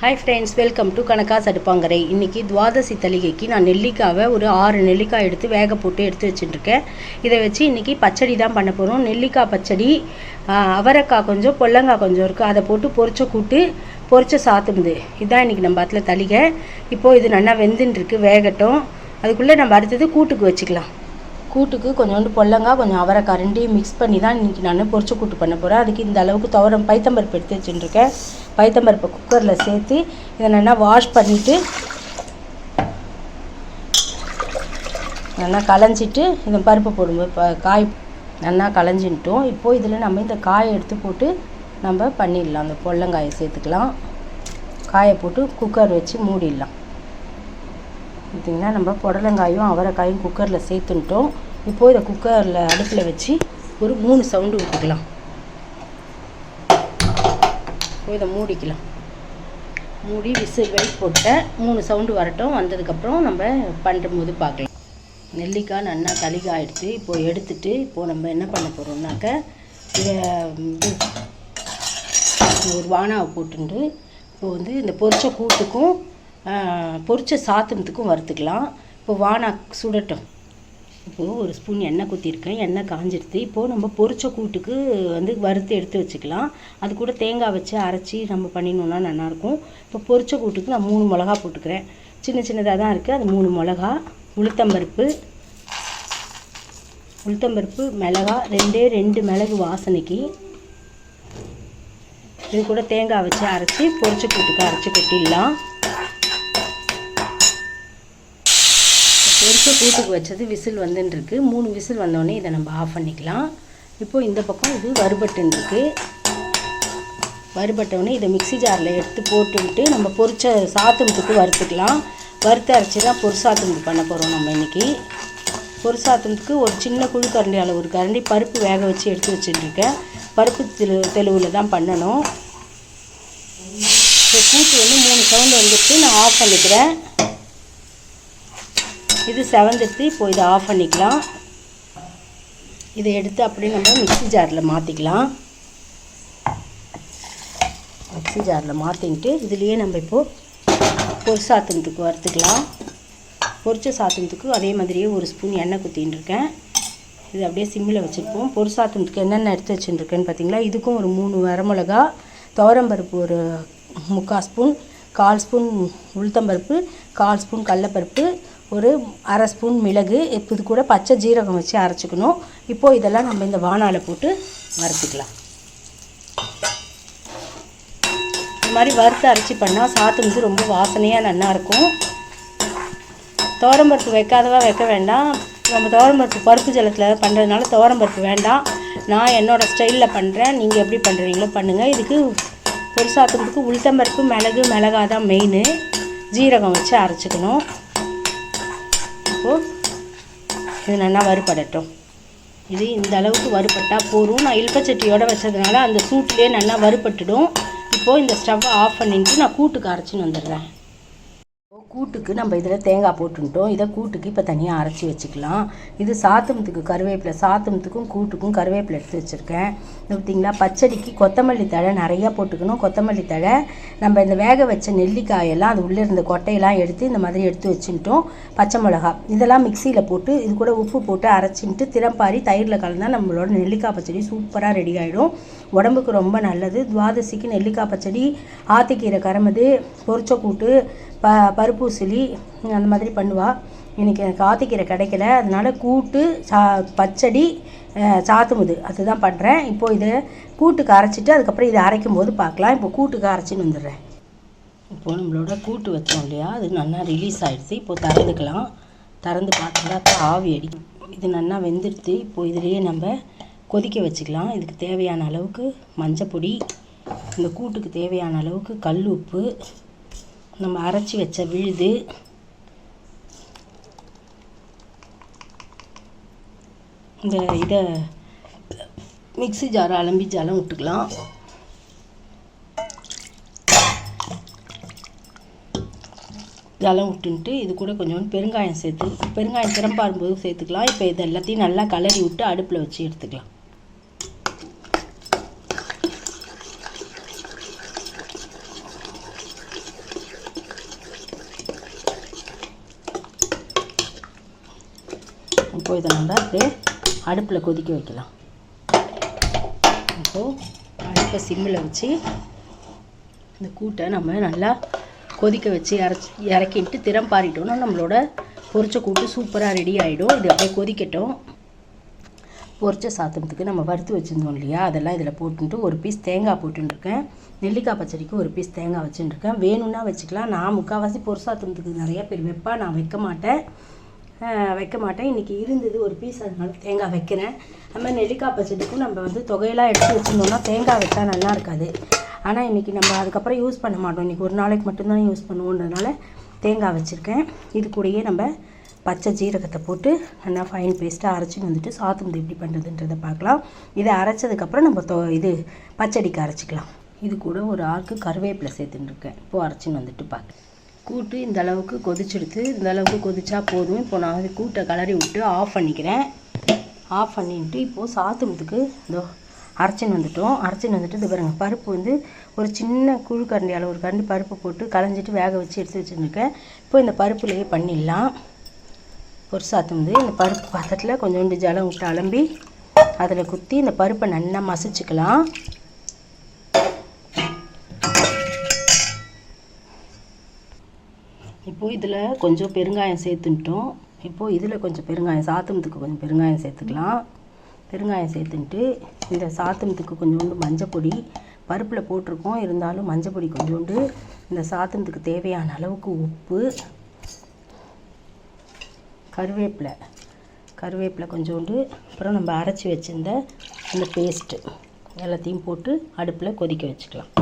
Hi friends welcome to Kanaga's Aduppangarai இன்றைக்கி துவாதசி தலிகைக்கு நான் நெல்லிக்காவை ஒரு ஆறு நெல்லிக்காய் எடுத்து வேக போட்டு எடுத்து வச்சுட்டுருக்கேன் இதை வச்சு இன்றைக்கி பச்சடி தான் பண்ண போகிறோம் நெல்லிக்காய் பச்சடி அவரைக்காய் கொஞ்சம் பொல்லங்காய் கொஞ்சம் இருக்குது அதை போட்டு பொரிச்ச கூட்டு பொரிச்ச சாத்துமுது இதுதான் இன்றைக்கி நம்ம அதில் தலிகை. இப்போது இது நல்லா வெந்துன்ட்ருக்கு வேகட்டும். அதுக்குள்ளே நம்ம அடுத்தது கூட்டுக்கு வச்சுக்கலாம். கூட்டுக்கு கொஞ்சோண்டு பொல்லங்காய் கொஞ்சம் அவரைக்காய் ரெண்டையும் மிக்ஸ் பண்ணி தான் இன்றைக்கி நான் பொரிச்ச கூட்டு பண்ண போகிறேன் அதுக்கு இந்த அளவுக்கு துவரம் பைத்தம்பருப்பு எடுத்து வச்சுட்டுருக்கேன் பைத்தம்பருப்பை குக்கரில் சேர்த்து இதை நல்லா வாஷ் பண்ணிவிட்டு நல்லா களைஞ்சிட்டு இந்த பருப்பு போடும்போது இப்போ காய் நல்லா களைஞ்சின்ட்டோம் இப்போது இதில் நம்ம இந்த காயை எடுத்து போட்டு நம்ம பண்ணிடலாம். அந்த பொல்லங்காயை சேர்த்துக்கலாம். காயை போட்டு குக்கர் வச்சு மூடிடலாம். பார்த்திங்கன்னா நம்ம புடலங்காயும் அவரைக்காயும் குக்கரில் சேர்த்துன்ட்டோம். இப்போது இதை குக்கரில் அடுப்பில் வச்சு ஒரு மூணு சவுண்டு விட்டுக்கலாம் இப்போ இதை மூடிக்கலாம். மூடி விசில் வெயிட் போட்டேன் மூணு சவுண்டு வரட்டும் வந்ததுக்கப்புறம் நம்ம பண்ணும்போது பார்க்கலாம். நெல்லிக்காய் நல்லா தளிக்காய் எடுத்து இப்போது எடுத்துட்டு இப்போது நம்ம என்ன பண்ண போகிறோம்னாக்க இதை இது ஒரு வானாவை போட்டுண்டு இப்போ வந்து இந்த பொரிச்ச கூட்டுக்கும் பொரிச்ச சாத்தனத்துக்கும் வறுத்துக்கலாம். இப்போ வானா சுடட்டும். இப்போது ஒரு ஸ்பூன் எண்ணெய் குத்திருக்கேன். எண்ணெய் காஞ்சிடுது இப்போது நம்ம பொரிச்ச கூட்டுக்கு வந்து வறுத்து எடுத்து வச்சுக்கலாம். அது கூட தேங்காய் வச்சு அரைச்சி நம்ம பண்ணினோன்னா நல்லாயிருக்கும். இப்போ பொரிச்ச கூட்டுக்கு நான் மூணு மிளகா போட்டுக்கிறேன். சின்ன சின்னதாக தான் இருக்குது அது மூணு மிளகா உளுத்தம்பருப்பு உளுத்தம்பருப்பு மிளகா ரெண்டே ரெண்டு மிளகு வாசனைக்கு. இது கூட தேங்காய் வச்சு அரைச்சி பொரிச்ச கூட்டுக்கு அரைச்சி கொட்டிடலாம். பெருசாக கூட்டுக்கு வச்சது விசில் வந்துட்டுருக்கு மூணு விசில் வந்தோடனே இதை நம்ம ஆஃப் பண்ணிக்கலாம். இப்போது இந்த பக்கம் இது வறுபட்டுருக்கு வறுபட்டவுடனே இதை மிக்ஸி ஜாரில் எடுத்து போட்டுவிட்டு நம்ம பொரிச்ச சாத்தமுத்துக்கு வறுத்துக்கலாம். வறுத்து அரைச்சி தான் பொரிசாத்தமுத்து பண்ண போகிறோம் நம்ம இன்றைக்கி பொரிசாத்தமுத்துக்கு ஒரு சின்ன குழி கரண்டி அளவு ஒரு கரண்டி பருப்பு வேக வச்சு எடுத்து வச்சுட்டுருக்கேன் பருப்பு தெளு தெளிவில் தான் பண்ணணும். இப்போ கூட்டு வந்து மூணு சவுண்டு வந்துட்டு நான் ஆஃப் பண்ணிக்கிறேன். இது செவந்துட்டு இப்போ இதை ஆஃப் பண்ணிக்கலாம். இதை எடுத்து அப்படியே நம்ம மிக்ஸி ஜாரில் மாற்றிக்கலாம் மிக்ஸி ஜாரில் மாற்றிக்கிட்டு இதுலேயே நம்ம இப்போது பொரி சாத்தனத்துக்கு வறுத்துக்கலாம். பொரிச்ச சாத்தனத்துக்கு அதே மாதிரியே ஒரு ஸ்பூன் எண்ணெய் குத்தின்னு இருக்கேன். இது அப்படியே சிம்மில் வச்சுருப்போம். பொரி சாத்துனத்துக்கு என்னென்ன எடுத்து வச்சுருக்கேன்னு பார்த்தீங்களா? இதுக்கும் ஒரு மூணு வரமிளகா துவரம்பருப்பு ஒரு முக்கால் ஸ்பூன் கால் ஸ்பூன் உளுத்தம்பருப்பு கால் ஸ்பூன் கடலப்பருப்பு ஒரு அரை ஸ்பூன் மிளகு இப்போ இது கூட பச்சை ஜீரகம் வச்சு அரைச்சிக்கணும். இப்போது இதெல்லாம் நம்ம இந்த வானால் போட்டு வறுத்துக்கலாம். இந்த மாதிரி வறுத்து அரைச்சி பண்ணால் சாத்துனது ரொம்ப வாசனையாக நல்லாயிருக்கும் இருக்கும். வைக்காதவா வைக்க வேண்டாம். நம்ம தோரம்பருப்பு பருப்பு ஜலத்தில் பண்ணுறதுனால தோரம்பருப்பு வேண்டாம். நான் என்னோடய ஸ்டைலில் பண்ணுறேன் நீங்கள் எப்படி பண்ணுறீங்களோ பண்ணுங்கள் இதுக்கு பொரிசாத்துறதுக்கு உளுத்தம்பருப்பு மிளகு மிளகா தான் மெயின் ஜீரகம் வச்சு அரைச்சிக்கணும். இப்போது இது நல்லா வறுபடட்டும். இது இந்த அளவுக்கு வறுபட்டால் போதும். நான் இல்பச்சட்டியோட வச்சதுனால அந்த சூட்லேயே நல்லா வறுபட்டுடும். இப்போது இந்த ஸ்டவ்வை ஆஃப் பண்ணிட்டு நான் கூட்டுக்கு அரைச்சின்னு வந்துடுறேன். கூட்டுக்கு நம்ம இதில் தேங்காய் போட்டுட்டோம் இதை கூட்டுக்கு இப்போ தனியாக அரைச்சி வச்சுக்கலாம். இது சாத்தமத்துக்கு கருவேப்பிலை சாத்தமத்துக்கும் கூட்டுக்கும் கருவேப்பிலை எடுத்து வச்சுருக்கேன். பார்த்தீங்களா பச்சடிக்கு கொத்தமல்லி தழை நிறையா போட்டுக்கணும். கொத்தமல்லி தழை நம்ம இந்த வேக வச்ச நெல்லிக்காயெல்லாம் அது உள்ளே இருந்த கொட்டையெல்லாம் எடுத்து இந்த மாதிரி எடுத்து வச்சுட்டோம் பச்சை மிளகா இதெல்லாம் மிக்சியில் போட்டு இது கூட உப்பு போட்டு அரைச்சின்ட்டு திறம்பாரி தயிரில் கலந்தால் நம்மளோட நெல்லிக்காய் பச்சடி சூப்பராக ரெடி ஆகிடும் உடம்புக்கு ரொம்ப நல்லது. துவாதசிக்கு நெல்லிக்காய் பச்சடி ஆத்திக்கீரை கரமது பொரிச்ச கூட்டு ப பருப்பூசிலி அந்த மாதிரி பண்ணுவாள் எனக்கு எனக்கு ஆத்திக்கீரை கிடைக்கல. அதனால் கூட்டு சா பச்சடி சாத்துமுது. அதுதான் பண்ணுறேன் இப்போது இதை கூட்டுக்கு அரைச்சிட்டு அதுக்கப்புறம் இதை அரைக்கும் போது பார்க்கலாம் இப்போ கூட்டுக்கு அரைச்சின்னு வந்துடுறேன். இப்போது நம்மளோட கூட்டு வச்சோம் இல்லையா? அது நல்லா ரிலீஸ் ஆகிடுச்சு இப்போ திறந்துக்கலாம். திறந்து பார்த்தா ஆவி அடிக்கும். இது நல்லா வெந்துடுத்து இப்போ இதுலேயே நம்ம கொதிக்க வச்சுக்கலாம். இதுக்கு தேவையான அளவுக்கு மஞ்சப்பொடி இந்த கூட்டுக்கு தேவையான அளவுக்கு கல் உப்பு நம்ம அரைச்சி வச்ச விழுது இந்த இதை மிக்ஸி ஜாரை அலம்பி ஜலம் விட்டுக்கலாம். ஜலம் விட்டுன்ட்டு இது கூட கொஞ்சோண்டு பெருங்காயம் சேர்த்து பெருங்காயம் திறம்பாரும்போது சேர்த்துக்கலாம். இப்போ இது எல்லாத்தையும் நல்லா கலரி விட்டு அடுப்பில் வச்சு எடுத்துக்கலாம். இப்போ இதை நம்ம அப்படியே அடுப்பில் கொதிக்க வைக்கலாம். இப்போது அடுப்பை சிம்மில் வச்சு இந்த கூட்டை நம்ம நல்லா கொதிக்க வச்சு இறச்சி இறக்கிட்டு திறம் பாரிட்டோம்னா நம்மளோட பொரிச்ச கூட்டு சூப்பராக ரெடி ஆகிடும் இது அப்படியே கொதிக்கட்டும். பொரிச்ச சாதத்துக்கு நம்ம வறுத்து வச்சுருந்தோம் இல்லையா? அதெல்லாம் இதில் போட்டுட்டு ஒரு பீஸ் தேங்காய் போட்டுருக்கேன் நெல்லிக்காய் பச்சடிக்கு ஒரு பீஸ் தேங்காய் வச்சுட்டுருக்கேன் வேணும்னா வச்சுக்கலாம். நான் முக்கால்வாசி பொரிசாத்தத்துக்கு நிறைய பேர் வைப்பா. நான் வைக்க மாட்டேன். வைக்க மாட்டேன். இன்றைக்கி இருந்தது ஒரு பீஸ் அதனால தேங்காய் வைக்கிறேன். அது நெல்லிக்காய் பச்சடிக்கும் நம்ம வந்து தொகையெல்லாம் எடுத்து வச்சுருந்தோம்னா தேங்காய் வச்சா நல்லா இருக்காது. ஆனால் இன்றைக்கி நம்ம அதுக்கப்புறம் யூஸ் பண்ண மாட்டோம். இன்றைக்கி ஒரு நாளைக்கு மட்டும்தான் யூஸ் பண்ணுவோன்றதுனால தேங்காய் வச்சுருக்கேன். இது கூடயே நம்ம பச்சை ஜீரகத்தை போட்டு நல்லா ஃபைன் பேஸ்ட்டாக அரைச்சின்னு வந்துட்டு சாத்துறது எப்படி பண்ணுறதுன்றதை பார்க்கலாம். இதை அரைச்சதுக்கப்புறம் நம்ம தொ இது பச்சடிக்கு அரைச்சிக்கலாம். இது கூட ஒரு ஆர்க்கு கருவேப்பிலை சேர்த்துட்டுருக்கேன் இப்போது அரைச்சின்னு வந்துட்டு பார்க்கலாம் கூட்டு இந்த அளவுக்கு கொதிச்செடுத்து இந்த அளவுக்கு கொதிச்சா போதும். இப்போ நான் அது கூட்டை கலரி விட்டு ஆஃப் பண்ணிக்கிறேன். ஆஃப் பண்ணிட்டு இப்போது சாத்துமுத்துக்கு இதோ அரைச்சின்னு வந்துட்டோம். அரைச்சின்னு வந்துட்டு இது பாருங்கள் பருப்பு வந்து ஒரு சின்ன குழு கரண்டி அளவு ஒரு கரண்டி பருப்பு போட்டு களைஞ்சிட்டு வேக வச்சு எடுத்து வச்சுருந்துருக்கேன். இப்போ இந்த பருப்புலேயே பண்ணிடலாம். ஒரு சாத்தும்போது இந்த பருப்பு பாத்திரத்தில் கொஞ்சோண்டு ஜலம் விட்டு அலம்பி அதில் குத்தி இந்த பருப்பை நல்லா மசிச்சுக்கலாம். இப்போது இதில் கொஞ்சம் பெருங்காயம் சேர்த்துன்ட்டோம். இப்போது இதில் கொஞ்சம் பெருங்காயம் சாத்தமத்துக்கு கொஞ்சம் பெருங்காயம் சேர்த்துக்கலாம். பெருங்காயம் சேர்த்துன்ட்டு இந்த சாத்தமத்துக்கு கொஞ்சோண்டு மஞ்சப்பொடி பருப்பில் போட்டிருக்கோம். இருந்தாலும் மஞ்சப்பொடி கொஞ்சோண்டு இந்த சாத்தமத்துக்கு தேவையான அளவுக்கு உப்பு கருவேப்பிலை கருவேப்பிலை கொஞ்சோண்டு அப்புறம் நம்ம அரைச்சி வச்சிருந்த அந்த பேஸ்ட்டு எல்லாத்தையும் போட்டு அடுப்பில் கொதிக்க வச்சுக்கலாம்.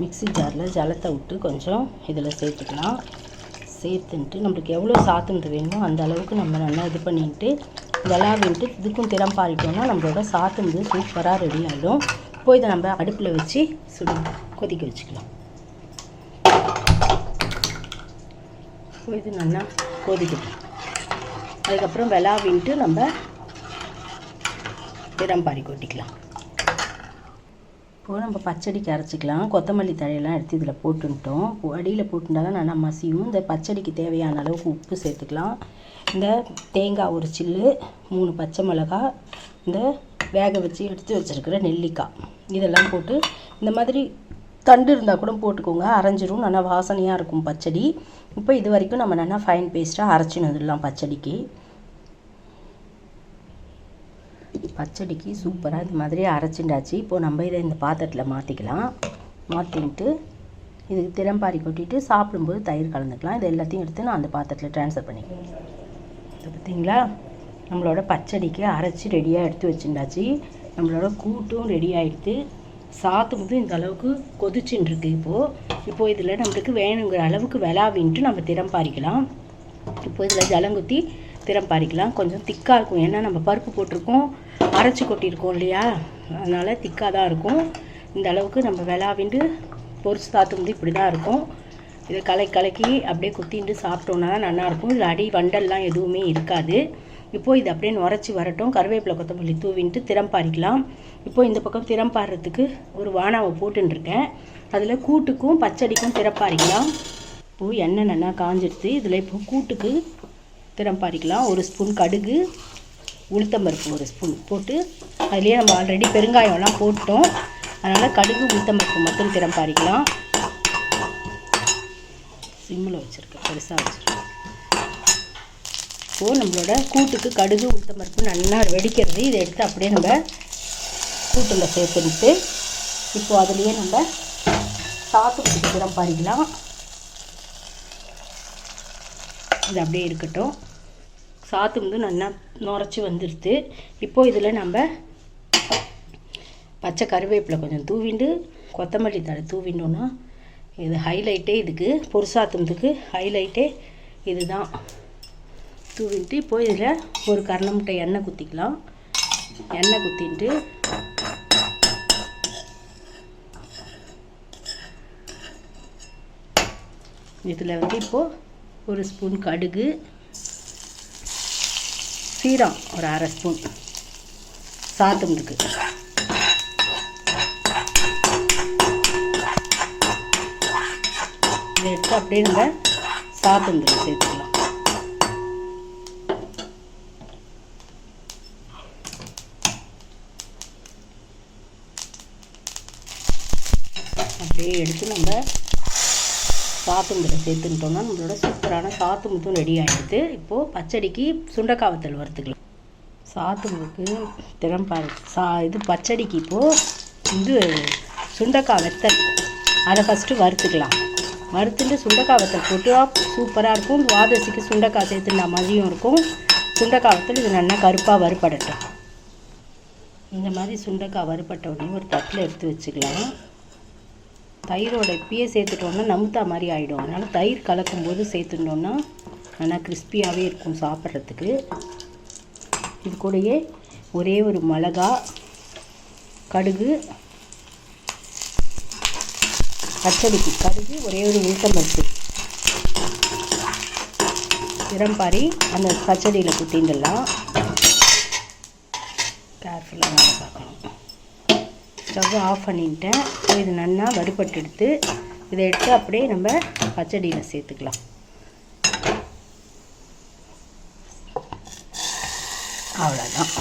மிக்ஸி ஜாரில் ஜலத்தை விட்டு கொஞ்சம் இதில் சேர்த்துக்கலாம். சேர்த்துன்ட்டு நம்மளுக்கு எவ்வளோ சாத்துண்டு வேணுமோ அந்த அளவுக்கு நம்ம நல்லா இது பண்ணிட்டு விளாவின்ட்டு இதுக்கும் திறம் பாரிட்டோம்னா நம்மளோட சாத்துண்டு சூப்பராக ரெடி ஆகிடும் இப்போ இதை நம்ம அடுப்பில் வச்சு சுடு கொதிக்க வச்சுக்கலாம். இப்போ இது நல்லா கொதிக்கட்டும் அதுக்கப்புறம் விளாவின்ட்டு நம்ம திறம் பாரி கொட்டிக்கலாம். இப்போது நம்ம பச்சடிக்கு அரைச்சிக்கலாம். கொத்தமல்லி தழையெல்லாம் எடுத்து இதில் போட்டுட்டோம் அடியில் போட்டுட்டா தான் நல்லா மசியும். இந்த பச்சடிக்கு தேவையான அளவுக்கு உப்பு சேர்த்துக்கலாம். இந்த தேங்காய் ஒரு சில்லு மூணு பச்சை மிளகா இந்த வேக வச்சு எடுத்து வச்சுருக்கிற நெல்லிக்காய். இதெல்லாம் போட்டு இந்த மாதிரி தண்டு இருந்தால் கூட போட்டுக்கோங்க. அரைஞ்சிரும். நல்லா வாசனையாக இருக்கும் பச்சடி. இப்போ இது வரைக்கும் நம்ம நல்லா ஃபைன் பேஸ்ட்டாக அரைச்சினதுலாம் பச்சடிக்கு. பச்சடிக்கு சூப்பராக இந்த மாதிரி அரைச்சிண்டாச்சு. இப்போது நம்ம இதை இந்த பாத்திரத்தில் மாற்றிக்கலாம் மாற்றிக்கிட்டு இதுக்கு திறம்பாரி கொட்டிட்டு சாப்பிடும்போது தயிர் கலந்துக்கலாம். இது எல்லாத்தையும் எடுத்து நான் அந்த பாத்திரத்தில் ட்ரான்ஸ்ஃபர் பண்ணிக்கிறேன். இது பார்த்தீங்களா? நம்மளோட பச்சடிக்கு அரைச்சி ரெடியாக எடுத்து வச்சுட்டாச்சு நம்மளோட கூட்டும் ரெடி ஆகிடுது சாத்தும்போது இந்த அளவுக்கு கொதிச்சுன்னு இருக்கு இப்போது இப்போது இதில் நம்மளுக்கு வேணுங்கிற அளவுக்கு விளாவின்ட்டு நம்ம திறம் பாரிக்கலாம் இப்போ இதில் ஜலங்குத்தி திறம் பாரிக்கலாம் கொஞ்சம் திக்காக இருக்கும். ஏன்னா நம்ம பருப்பு போட்டிருக்கோம். அரைச்சி கொட்டியிருக்கோம் இல்லையா? அதனால் திக்காக தான் இருக்கும். இந்த அளவுக்கு நம்ம விளாவிண்டு பொரிச்சு சாத்தும்போது இப்படி தான் இருக்கும். இதை கலக்கி கலக்கி அப்படியே குத்திண்டு சாப்பிட்டோன்னா தான் நல்லாயிருக்கும் இதில் அடி வண்டல்லாம் எதுவுமே இருக்காது. இப்போது இது அப்படியே நுரைச்சி வரட்டும். கருவேப்பிலை கொத்தமல்லி தூவின்ட்டு திறம் பாரிக்கலாம் இப்போது இந்த பக்கம் திறம் பாடுறதுக்கு ஒரு வானாவை போட்டுருக்கேன் அதில் கூட்டுக்கும் பச்சடிக்கும் திறப்பாரிக்கலாம் இப்போது எண்ணெய் நல்லா காஞ்சிடுது இதில் இப்போ கூட்டுக்கு திறம் பாரிக்கலாம் ஒரு ஸ்பூன் கடுகு உளுத்தம்பருப்பு ஒரு ஸ்பூன் போட்டு அதுலேயே நம்ம ஆல்ரெடி பெருங்காயம்லாம் போட்டோம் அதனால் கடுகு உளுத்தம்பருப்பு மட்டும் திறம் பாரிக்கலாம் சிம்மில் வச்சுருக்கேன். பெருசாக வச்சுருக்கேன். இப்போது நம்மளோட கூட்டுக்கு கடுகு உளுத்தம்பருப்பு நல்லா வெடிக்கிறது. இதை எடுத்து அப்படியே நம்ம கூட்டில் சேர்த்துட்டு இப்போது அதுலேயே நம்ம சாத்துக்குடி திறம் பாரிக்கலாம் இது அப்படியே இருக்கட்டும். சாத்து வந்து நல்லா நுரைச்சி வந்துடுது இப்போது இதில் நம்ம பச்சை கருவேப்பிலை கொஞ்சம் தூவிண்டு கொத்தமல்லி தழை தூவிண்டோன்னா இது ஹைலைட்டே இதுக்கு பொருசாத்துறதுக்கு ஹைலைட்டே இதுதான். தூவிட்டு இப்போ இதில் ஒரு கரண முட்டை எண்ணெய் குத்திக்கலாம். எண்ணெய் குத்திட்டு இதில் வந்து இப்போது ஒரு ஸ்பூன் கடுகு சீரம் ஒரு அரை ஸ்பூன் சாத்தம் இருக்குது எடுத்து அப்படியே நம்ம சாத்தம் சேர்த்துக்கலாம். அப்படியே எடுத்து நம்ம சாத்துமுத்தில் சேர்த்துக்கிட்டோம்னா நம்மளோட சூப்பரான சாத்துமுத்தும் ரெடி ஆகிடுது இப்போது பச்சடிக்கு சுண்டக்காய் வத்தல் வறுத்துக்கலாம். சாத்துமுக்கு திறம்பாரு. சா இது பச்சடிக்கு இப்போது இது சுண்டக்காய் வெத்தல். அதை ஃபஸ்ட்டு வறுத்துக்கலாம். வறுத்துட்டு சுண்டக்காய் வத்தல் போட்டு சூப்பராக இருக்கும். துவாதசிக்கு சுண்டக்காய் சேர்த்துனா மாதிரியும் இருக்கும். சுண்டக்காய் வத்தல் இது நல்லா கருப்பாக வறுபடட்டும். இந்த மாதிரி சுண்டக்காய் வறுபட்ட உடனே ஒரு தட்டில் எடுத்து வச்சுக்கலாம். தயிரோட இப்பயே சேர்த்துட்டோன்னா நமுத்தா மாதிரி ஆகிடும் அதனால் தயிர் கலக்கும்போது சேர்த்துட்டோன்னா நல்லா கிறிஸ்பியாகவே இருக்கும் சாப்பிட்றதுக்கு. இது கூடயே ஒரே ஒரு மிளகா கடுகு பச்சடிக்கு கடுகு ஒரே ஒரு உளுத்தம்பருப்பு. திறம் அந்த பச்சடியில் குத்திண்டுலாம் கேர்ஃபுல்லாக ஸ்டவ் ஆஃப் பண்ணிட்டேன். இது நல்லா வறுபட்டு எடுத்து இதை எடுத்து அப்படியே நம்ம பச்சடியில் சேர்த்துக்கலாம். அவ்வளோதான்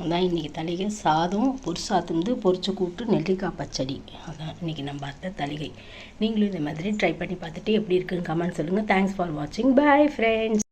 அதான் இன்றைக்கி தளிகை சாதம் பொரிசாத்துந்து பொரிச்ச கூட்டு நெல்லிக்காய் பச்சடி. அதான் இன்றைக்கி நம்ம பார்த்த தளிகை. நீங்களும் இந்த மாதிரி ட்ரை பண்ணி பார்த்துட்டு எப்படி இருக்குன்னு கமெண்ட் சொல்லுங்கள் தேங்க்ஸ் ஃபார் வாட்சிங் பாய் ஃப்ரெண்ட்ஸ்